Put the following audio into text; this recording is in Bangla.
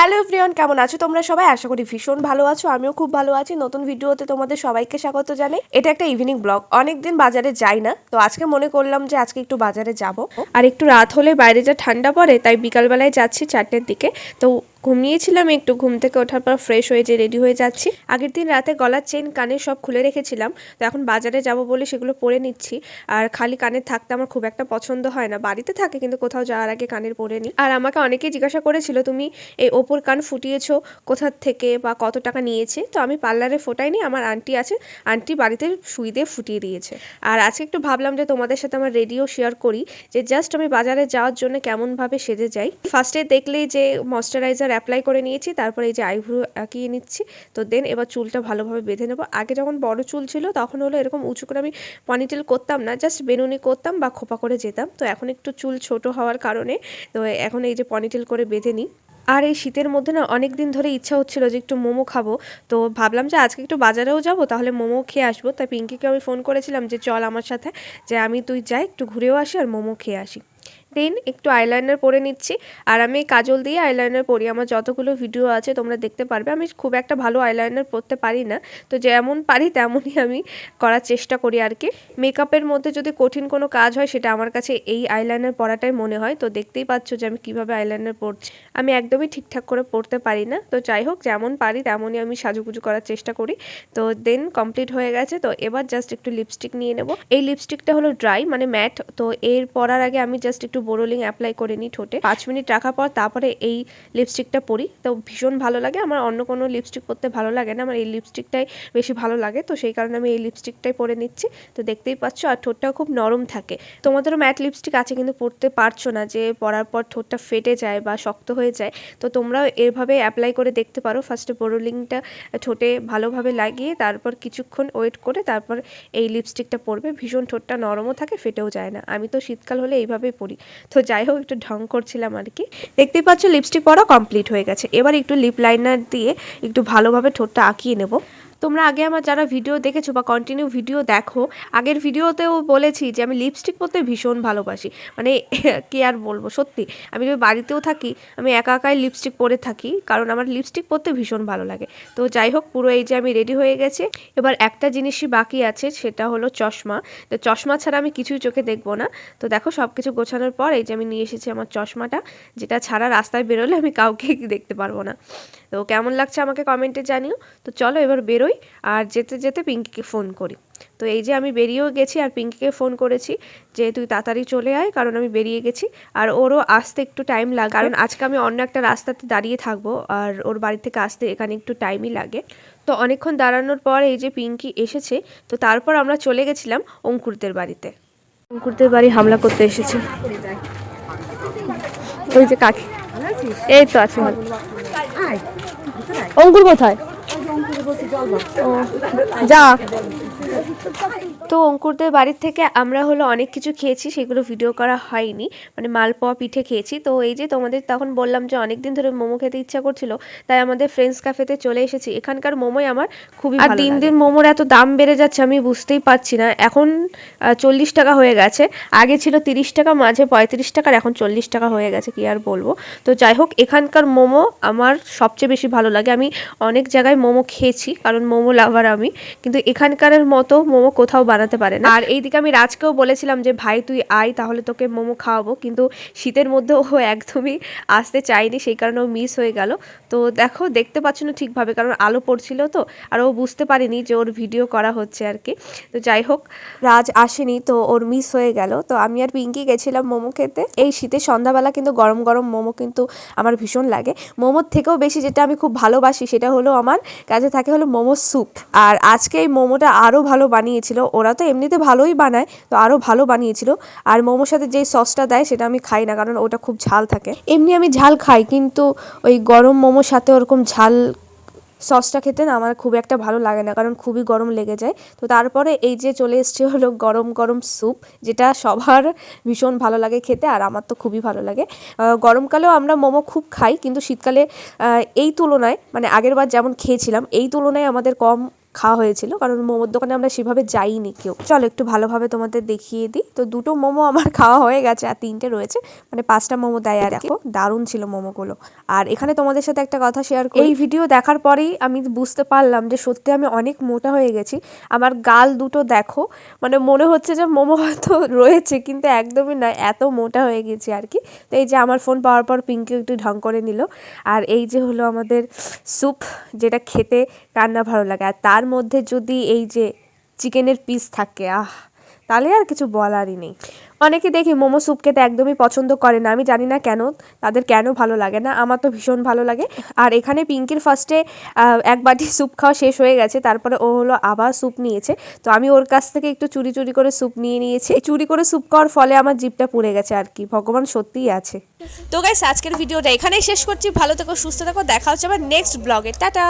হ্যালো এভরিওয়ান, কেমন আছো তোমরা সবাই? আশা করি ভীষণ ভালো আছো, আমিও খুব ভালো আছি। নতুন ভিডিওতে তোমাদের সবাইকে স্বাগত জানাই। এটা একটা ইভিনিং ব্লগ অনেকদিন বাজারে যাই না, তো আজকে মনে করলাম যে আজকে একটু বাজারে যাব। আর একটু রাত হলে বাইরে যা ঠান্ডা পড়ে, তাই বিকালবেলায় যাচ্ছি চারটের দিকে। তো ঘুমিয়েছিলাম একটু, ঘুম থেকে ওঠার পর ফ্রেশ হয়ে যে রেডি হয়ে যাচ্ছি। আগের দিন রাতে গলার চেন কানে সব খুলে রেখেছিলাম, তো এখন বাজারে যাব বলে সেগুলো পরে নিচ্ছি। আর খালি কানের থাকতে আমার খুব একটা পছন্দ হয় না, বাড়িতে থাকে কিন্তু কোথাও যাওয়ার আগে কানের পরে নিই। আর আমাকে অনেকেই জিজ্ঞাসা করেছিল, তুমি এই ওপর কান ফুটিয়েছো কোথার থেকে বা কত টাকা নিয়েছে? তো আমি পার্লারে ফোটাইনি আমার আন্টি আছে আন্টি বাড়িতে সুই দিয়ে ফুটিয়ে দিয়েছে। আর আজকে একটু ভাবলাম যে তোমাদের সাথে আমার রেডিও শেয়ার করি, যে জাস্ট আমি বাজারে যাওয়ার জন্য কেমনভাবে সেজে যাই। ফার্স্টে দেখলেই যে ময়শ্চারাইজার অ্যাপ্লাই করে নিয়েছি, তারপরে এই যে আইব্রো আঁকিয়ে নিচ্ছি, তো দেন এবার চুলটা ভালোভাবে বেঁধে নেব। আগে যখন বড় চুল ছিল, তখন হলো এরকম উঁচু করে আমি পনিটেল করতাম না জাস্ট বেনুনি করতাম বা খোপা করে যেতাম। তো এখন একটু চুল ছোট হওয়ার কারণে, তো এখন এই যে পনিটেল করে বেঁধে নিই। আর এই শীতের মধ্যে না অনেক দিন ধরে ইচ্ছা হচ্ছিল যে একটু মোমো খাব, তো ভাবলাম যে আজকে একটু বাজারেও যাব, তাহলে মোমো খেয়ে আসব। তাই পিঙ্কিকে আমি ফোন করেছিলাম যে চল আমার সাথে, যে আমি তুই যাই, একটু ঘুরেও আসি আর মোমো খেয়ে আসি। দেন একটু আইলাইনার পরে নিচ্ছি। আর আমি কাজল দিয়ে আইলাইনার পরি। আমার যতগুলো ভিডিও আছে তোমরা দেখতে পারবে। আমি খুব একটা ভালো আইলাইনার পরতে পারি না। তো যেমন পারি তেমনই আমি করার চেষ্টা করি আর কি মেকআপের মধ্যে যদি কঠিন কোনো কাজ হয়, সেটা আমার কাছে এই আইলাইনার পরাটাই মনে হয়। তো দেখতেই পাচ্ছ যে আমি কীভাবে আইলাইনার পরছি। আমি একদমই ঠিকঠাক করে পরতে পারি না। তো যাই হোক, যেমন পারি তেমনই আমি সাজুগুজু করার চেষ্টা করি। তো দেন কমপ্লিট হয়ে গেছে। তো এবার জাস্ট একটু লিপস্টিক নিয়ে নেব। এই লিপস্টিকটা হলো ড্রাই মানে ম্যাট তো এর পরার আগে আমি জাস্ট একটু বোরোলিং অ্যাপ্লাই করে নিই ঠোঁটে। পাঁচ মিনিট রাখার পর তারপরে এই লিপস্টিকটা পরি। তো ভীষণ ভালো লাগে। আমার অন্য কোনো লিপস্টিক পরতে ভালো লাগে না। আমার এই লিপস্টিকটাই বেশি ভালো লাগে। তো সেই কারণে আমি এই লিপস্টিকটাই পরে নিচ্ছি। তো দেখতেই পাচ্ছ, আর ঠোঁটটাও খুব নরম থাকে। তোমাদেরও ম্যাট লিপস্টিক আছে কিন্তু পরতে পারছ না যে পরার পর ঠোঁটটা ফেটে যায় বা শক্ত হয়ে যায়। তো তোমরাও এভাবে অ্যাপ্লাই করে দেখতে পারো। ফার্স্টে বোরোলিংটা ঠোঁটে ভালোভাবে লাগিয়ে তারপর কিছুক্ষণ ওয়েট করে তারপর এই লিপস্টিকটা পরবে। ভীষণ ঠোঁটটা নরমও থাকে, ফেটেও যায় না। আমি তো শীতকাল হলে এইভাবেই পরি। তো যাই হোক, একটু ঢং করছিলাম আর কি। দেখতেই পাচ্ছ লিপস্টিক পরা কমপ্লিট হয়ে গেছে। এবার একটু লিপ লাইনার দিয়ে একটু ভালোভাবে ঠোঁটটা আঁকিয়ে নেব। তোমরা আগে আমার যারা ভিডিও দেখেছ বা কন্টিনিউ ভিডিও দেখো, আগের ভিডিওতেও বলেছি যে আমি লিপস্টিক পরতে ভীষণ ভালোবাসি। মানে কি আর বলব, সত্যি। আমি যদি বাড়িতেও থাকি, আমি একা একাই লিপস্টিক পরে থাকি, কারণ আমার লিপস্টিক পরতে ভীষণ ভালো লাগে। তো যাই হোক, পুরো এই যে আমি রেডি হয়ে গেছি। এবার একটা জিনিসই বাকি আছে, সেটা হলো চশমা। তো চশমা ছাড়া আমি কিছুই চোখে দেখব না। তো দেখো সব কিছু গোছানোর পর এই যে আমি নিয়ে এসেছি আমার চশমাটা, যেটা ছাড়া রাস্তায় বেরোলে আমি কাউকে দেখতে পারব না। তো কেমন লাগছে আমাকে কমেন্টে জানিও। তো চলো, এবার বেরোই আর যেতে যেতে পিঙ্কিকে ফোন করি। তো এই যে আমি বেরিয়েও গেছি আর পিঙ্কিকে ফোন করেছি যে তুই তাড়াতাড়ি চলে আয়, কারণ আমি বেরিয়ে গেছি। আর ওরও আসতে একটু টাইম লাগে, কারণ আজকে আমি অন্য একটা রাস্তাতে দাঁড়িয়ে থাকব আর ওর বাড়ি থেকে আসতে এখানে একটু টাইমই লাগে। তো অনেকক্ষণ দাঁড়ানোর পর এই যে পিঙ্কি এসেছে, তো তারপর আমরা চলে গেছিলাম অঙ্কুরদের বাড়িতে। অঙ্কুরদের বাড়ি হামলা করতে এসেছে। ওই যে কাকি, এই তো আছে অঙ্কুর কোথায়? যা তো অঙ্কুরদের বাড়ির থেকে আমরা হলো অনেক কিছু খেয়েছি সেগুলো ভিডিও করা হয়নি। মানে মালপোয়া পিঠে খেয়েছি। তো এই যে তোমাদের তখন বললাম যে অনেক দিন ধরে মোমো খেতে ইচ্ছা করছিল তাই আমাদের ফ্রেন্ডস ক্যাফেতে চলে এসেছি। এখানকার মোমোই আমার খুবই আর দিন দিন মোমোর এত দাম বেড়ে যাচ্ছে আমি বুঝতেই পারছি না। এখন চল্লিশ টাকা হয়ে গেছে। আগে ছিল তিরিশ টাকা মাঝে পঁয়ত্রিশ টাকার এখন চল্লিশ টাকা হয়ে গেছে কি আর বলব। তো যাই হোক এখানকার মোমো আমার সবচেয়ে বেশি ভালো লাগে। আমি অনেক জায়গায় মোমো খেয়েছি কারণ মোমো লাভার আমি। কিন্তু এখানকারের মতো মোমো কোথাও বানাতে পারে না। আর এইদিকে আমি রাজকেও বলেছিলাম যে, ভাই, তুই আয়, তাহলে তোকে মোমো খাওয়াবো। কিন্তু শীতের মধ্যে ও একদমই আসতে চায়নি, সেই কারণে ও মিস হয়ে গেল। তো দেখো, দেখতে পাচ্ছ না ঠিকভাবে, কারণ আলো পড়ছিল তো, আর ও বুঝতে পারিনি যে ওর ভিডিও করা হচ্ছে আর কি। তো যাই হোক, রাজ আসেনি, তো ওর মিস হয়ে গেল। তো আমি আর পিঙ্কি গেছিলাম মোমো খেতে। এই শীতের সন্ধ্যাবেলা কিন্তু গরম গরম মোমো কিন্তু আমার ভীষণ লাগে। মোমোর থেকেও বেশি যেটা আমি খুব ভালোবাসি, সেটা হলো আমার কাছে থাকে হলো মোমো স্যুপ। আর আজকে এই মোমোটা আরও ভালো বানিয়েছিল ওরা তো এমনিতে ভালোই বানায়, তো আরও ভালো বানিয়েছিল। আর মোমোর সাথে যেই সসটা দেয় সেটা আমি খাই না, কারণ ওটা খুব ঝাল থাকে। এমনি আমি ঝাল খাই, কিন্তু ওই গরম মোমোর সাথে ওরকম ঝাল সসটা খেতে না আমার খুব একটা ভালো লাগে না, কারণ খুবই গরম লেগে যায়। তো তারপরে এই যে চলে এসছে হলো গরম গরম স্যুপ, যেটা সবার ভীষণ ভালো লাগে খেতে আর আমার তো খুবই ভালো লাগে। গরমকালেও আমরা মোমো খুব খাই, কিন্তু শীতকালে এই তুলনায় মানে আগের বার যেমন খেয়েছিলাম, এই তুলনায় আমাদের কম খাওয়া হয়েছিল, কারণ মোমোর দোকানে আমরা সেভাবে যাইনি কেউ। চলো, একটু ভালোভাবে তোমাদের দেখিয়ে দিই। তো দুটো মোমো আমার খাওয়া হয়ে গেছে আর তিনটে রয়েছে। মানে পাঁচটা মোমো দেয় আর দেখো, দারুণ ছিল মোমোগুলো। আর এখানে তোমাদের সাথে একটা কথা শেয়ার করি। এই ভিডিও দেখার পরেই আমি বুঝতে পারলাম যে সত্যি আমি অনেক মোটা হয়ে গেছি। আমার গাল দুটো দেখো মানে মনে হচ্ছে যে মোমো হয়তো রয়েছে, কিন্তু একদমই না এত মোটা হয়ে গেছি আর কি। তো এই যে আমার ফোন পাওয়ার পর পিঙ্কি একটু ঢং করে নিল। আর এই যে হলো আমাদের স্যুপ যেটা খেতে রান্না ভালো লাগে। আর তার মধ্যে যদি এই যে চিকেনের পিস থাকে, আহ, তাহলে আর কিছু বলারই নেই। অনেকে দেখি মোমো স্যুপ খেতে একদমই পছন্দ করে না, আমি জানি না কেন, তাদের কেন ভালো লাগে না, আমার তো ভীষণ ভালো লাগে। আর এখানে পিঙ্কির ফার্স্টে এক বাটি স্যুপ খাওয়া শেষ হয়ে গেছে, তারপরে ও হলো আবার স্যুপ নিয়েছে। তো আমি ওর কাছ থেকে একটু চুরি চুরি করে স্যুপ নিয়ে নিয়েছি। চুরি করে স্যুপ খাওয়ার ফলে আমার জিপটা পুড়ে গেছে আর কি, ভগবান সত্যিই আছে। তো গাইস আজকের ভিডিওটা এখানেই শেষ করছি, ভালো থেকো, সুস্থ থেকো, দেখা হচ্ছে আবার নেক্সট ব্লগে টাটা!